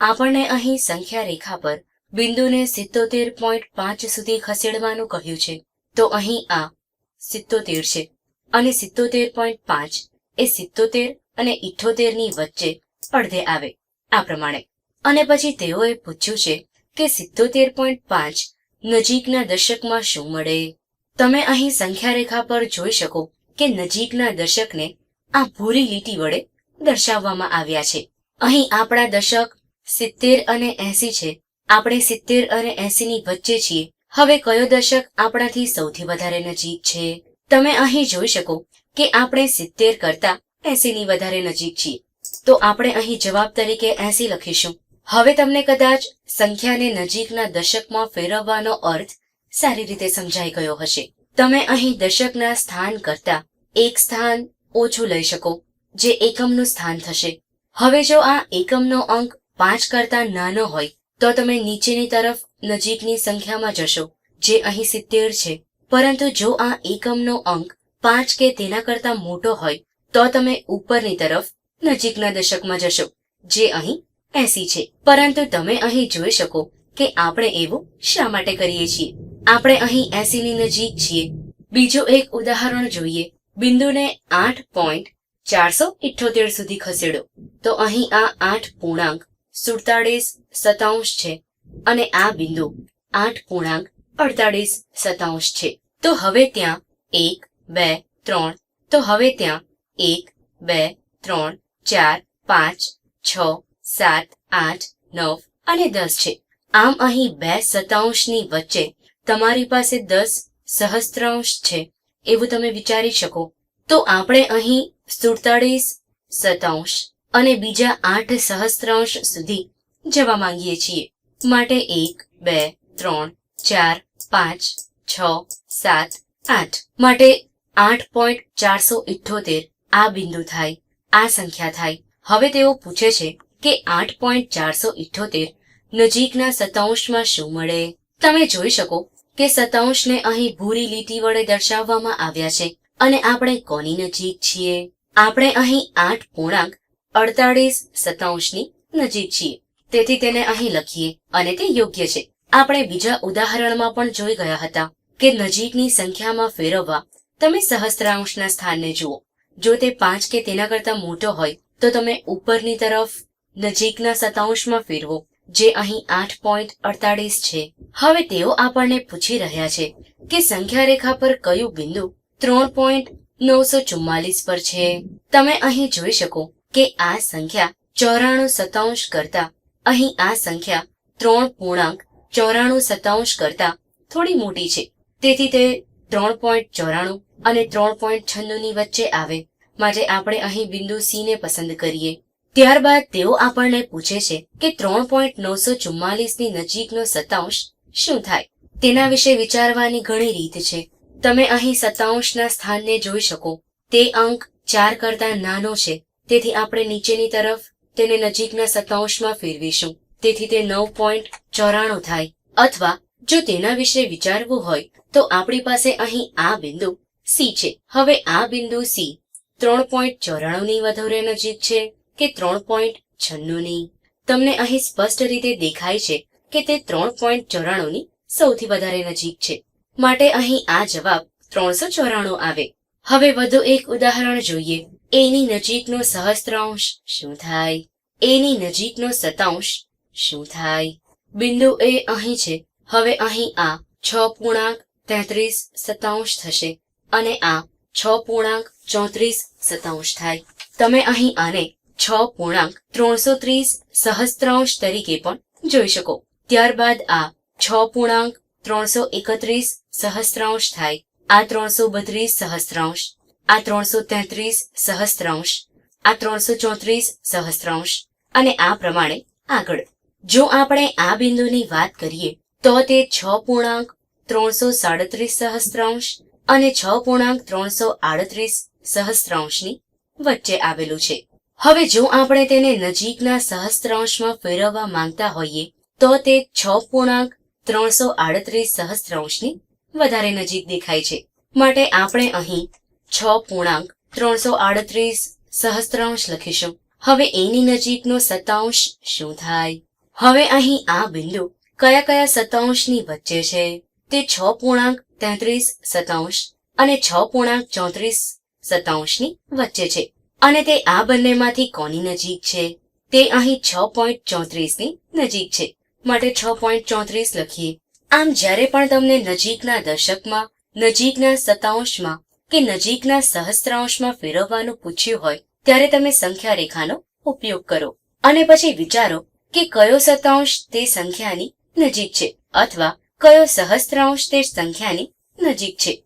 આપણને અહીં સંખ્યા રેખા પર બિંદુને સિત્તોતેર પોઈન્ટ પાંચ સુધી ખસેડવાનું કહ્યું છે. તો અહીં આ સિત્તોતેર છે અને સિત્તોતેર પોઈન્ટ પાંચ એ સિત્તોતેર અને ઇઠ્ઠોતેરની વચ્ચે અડધે આવે, આ પ્રમાણે. અને પછી તેઓએ પૂછ્યું છે કે સિત્તોતેર પોઈન્ટ પાંચ નજીકના દશકમાં શું મળે? તમે અહીં સંખ્યા રેખા પર જોઈ શકો કે નજીકના દશકને આ ભૂરી લીટી વડે દર્શાવવામાં આવ્યા છે. અહીં આપણા દશક સિત્તેર અને એસી છે. આપણે સિત્તેર અને એસીની વચ્ચે છીએ. હવે કયો દશક આપણાથી સૌથી વધારે નજીક છે? તમે અહીં જોઈ શકો કે આપણે સિત્તેર કરતા એસીની વધારે નજીક છીએ. તો આપણે અહીં જવાબ તરીકે એસી લખીશું. હવે તમને કદાચ સંખ્યાને નજીકના દશકમાં ફેરવવાનો અર્થ સારી રીતે સમજાઈ ગયો હશે. તમે અહીં દશકના સ્થાન કરતા એક સ્થાન ઓછું લઈ શકો, જે એકમનું સ્થાન થશે. હવે જો આ એકમનો અંક પાંચ કરતા નાનો હોય, તો તમે નીચેની તરફ નજીકની સંખ્યામાં જશો, જે અહીં સિત્તેર છે. પરંતુ જો આ એકમનો અંક પાંચ કે તેના કરતા મોટો હોય, તો તમે ઉપરની તરફ નજીકના દશકમાં જશો, જે અહીં એસી છે. પરંતુ તમે અહીં જોઈ શકો કે આપણે એવું શા માટે કરીએ છીએ? આપણે અહીં એસીની નજીક છીએ. બીજું એક ઉદાહરણ જોઈએ. બિંદુને આઠ પોઈન્ટ ચારસો ઇઠ્ઠોતેર સુધી ખસેડો. તો અહીં આ આઠ પૂર્ણાંક સુડતાળીસ સતાંશ છે. અને આ બિંદુ આઠ પૂર્ણાંક અડતાળીસ સતાંશ છે. તો હવે ત્યાં એક, બે, ત્રણ, તો હવે ત્યાં એક, બે, ત્રણ, ચાર, પાંચ, છ, સાત, આઠ, નવ અને દસ છે. આમ અહીં બે સતાંશની વચ્ચે તમારી પાસે દસ સહસ્ત્રાંશ છે. એવું તમે વિચારી શકો. તો આપણે અહીં સુડતાળીસ સતાંશ અને બીજા આઠ સહસ્ત્રાંશ સુધી જવા માંગીએ છીએ. માટે એક, બે, ત્રણ, ચાર, પાંચ, છ, સાત, આઠ. માટે આઠ પોઈન્ટ ચારસો ઇઠ્ઠોતેર આ બિંદુ થાય, આ સંખ્યા થાય. હવે તેઓ પૂછે છે કે આઠ પોઈન્ટ ચારસો ઇઠ્ઠોતેર નજીકના સતાંશમાં શું મળે? તમે જોઈ શકો કે સતાંશને અહીં ભૂરી લીટી વડે દર્શાવવામાં આવ્યા છે. અને આપણે કોની નજીક છીએ? આપણે અહીં આઠ પૂર્ણાંક અડતાળીસ સતાંશની નજીક છીએ. તેથી તેને અહીં લખીએ અને તે યોગ્ય છે. આપણે બીજા ઉદાહરણમાં પણ જોઈ ગયા હતા કે નજીકની સંખ્યામાં ફેરવવા તમે સહસ્ત્રાંશના સ્થાનને જુઓ. જો તે પાંચ કે તેના કરતા મોટો હોય, તો તમે ઉપરની તરફ નજીકના સતાંશમાં ફેરવો, જે અહીં આઠ પોઈન્ટ અડતાળીસ છે. હવે તેઓ આપણને પૂછી રહ્યા છે કે સંખ્યા રેખા પર કયું બિંદુ ત્રણ પોઈન્ટ નવસો ચુમ્માલીસ પર છે. તમે અહીં જોઈ શકો કે આ સંખ્યા ચોરાણું સતાંશ કરતા, અહીં આ સંખ્યા ત્રણ પૂર્ણાંક ચોરાણું સતાંશ કરતા થોડી મોટી છે. તેથી તે ત્રણ પોઈન્ટ ચોરાણું અને ત્રણ પોઈન્ટ છન્નું ની વચ્ચે આવે. માટે આપણે અહીં બિંદુ સી ને પસંદ કરીએ. ત્યારબાદ તેઓ આપણને પૂછે છે કે ત્રણ પોઈન્ટ નવસો ચુમ્માલીસની નજીકનો સતાંશ શું થાય? તેના વિશે વિચારવાની ઘણી રીત છે. તમે અહીં સતાંશના સ્થાનને જોઈ શકો. તે અંક ચાર કરતા નાનો છે. તેથી આપણે નીચેની તરફ તેને નજીકના સતાંશમાં ફેરવીશું. તેથી તે નવ પોઈન્ટ ચોરાણું થાય. અથવા જો તેના વિશે વિચારવું હોય, તો આપણી પાસે અહીં આ બિંદુ સી છે. હવે આ બિંદુ સી ત્રણ પોઈન્ટ ચોરાણુંની વધારે નજીક છે કે ત્રણ પોઈન્ટ છન્નુંની? તમને અહીં સ્પષ્ટ રીતે દેખાય છે કે તે ત્રણ પોઈન્ટ ચોરાણુંની સૌથી વધારે નજીક છે. માટે અહીં આ જવાબ ત્રણસો ચોરાણું આવે. હવે વધુ એક ઉદાહરણ જોઈએ. એની નજીકનો સહસ્ત્રાંશ શું થાય? એની નજીકનો સતાંશ શું થાય? બિંદુ એ અહીં છે. હવે અહીં આ છ પૂર્ણાંક તેત્રીસ સતાંશ થશે અને આ છ પૂર્ણાંક ચોત્રીસ સતાંશ થાય. તમે અહીં આને છ પૂર્ણાંક ત્રણસો ત્રીસ સહસ્ત્રાંશ તરીકે પણ જોઈ શકો. ત્યારબાદ આ છ પૂર્ણાંક ત્રણસો એકત્રીસ સહસ્ત્રાંશ થાય. આ ત્રણસો બત્રીસ સહસ્ત્રાંશ આ ત્રણસો તેત્રીસ સહસ્ત્રાંશ, આ ત્રણસો ચોત્રીસ સહસ્ત્રાંશ, અને આ પ્રમાણે આગળ. જો આપણે આ બિંદુની વાત કરીએ, તો તે છ પૂર્ણાંક ત્રણસો સાડત્રીસ સહસ્ત્રાંશ અને છ પૂર્ણાંક ત્રણસો આડત્રીસ સહસ્ત્રાંશની વચ્ચે આવેલું છે. હવે જો આપણે તેને નજીકના સહસ્ત્રાંશમાં ફેરવવા માંગતા હોઈએ, તો તે છ પૂર્ણાંક ત્રણસો આડત્રીસ સહસ્ત્રાંશની વધારે નજીક દેખાય છે. માટે આપણે અહીં છ પૂર્ણાંક, ત્રણસો આડત્રીસ સહસ્ત્રાંશ લખીશું. હવે એની નજીકનો સતાંશ શું થાય? હવે અહીં આ બિંદુ કયા કયા સતાંશની વચ્ચે છે? તે છ પૂર્ણાંક, તેત્રીસ સતાંશ અને છ પૂર્ણાંક, ચોત્રીસ સતાંશની વચ્ચે છે. અને તે આ બંનેમાંથી કોની નજીક છે? તે અહીં છ પોઈન્ટ ચોત્રીસની નજીક છે. માટે છ પોઈન્ટ ચોત્રીસ લખીએ. આમ જ્યારે પણ તમને નજીકના દશકમાં, નજીકના સતાંશમાં કે નજીકના સહસ્ત્રાંશમાં ફેરવવાનું પૂછ્યું હોય, ત્યારે તમે સંખ્યા રેખાનો ઉપયોગ કરો. અને પછી વિચારો કે કયો સતાંશ તે સંખ્યાની નજીક છે, અથવા કયો સહસ્ત્રાંશ તે સંખ્યાની નજીક છે.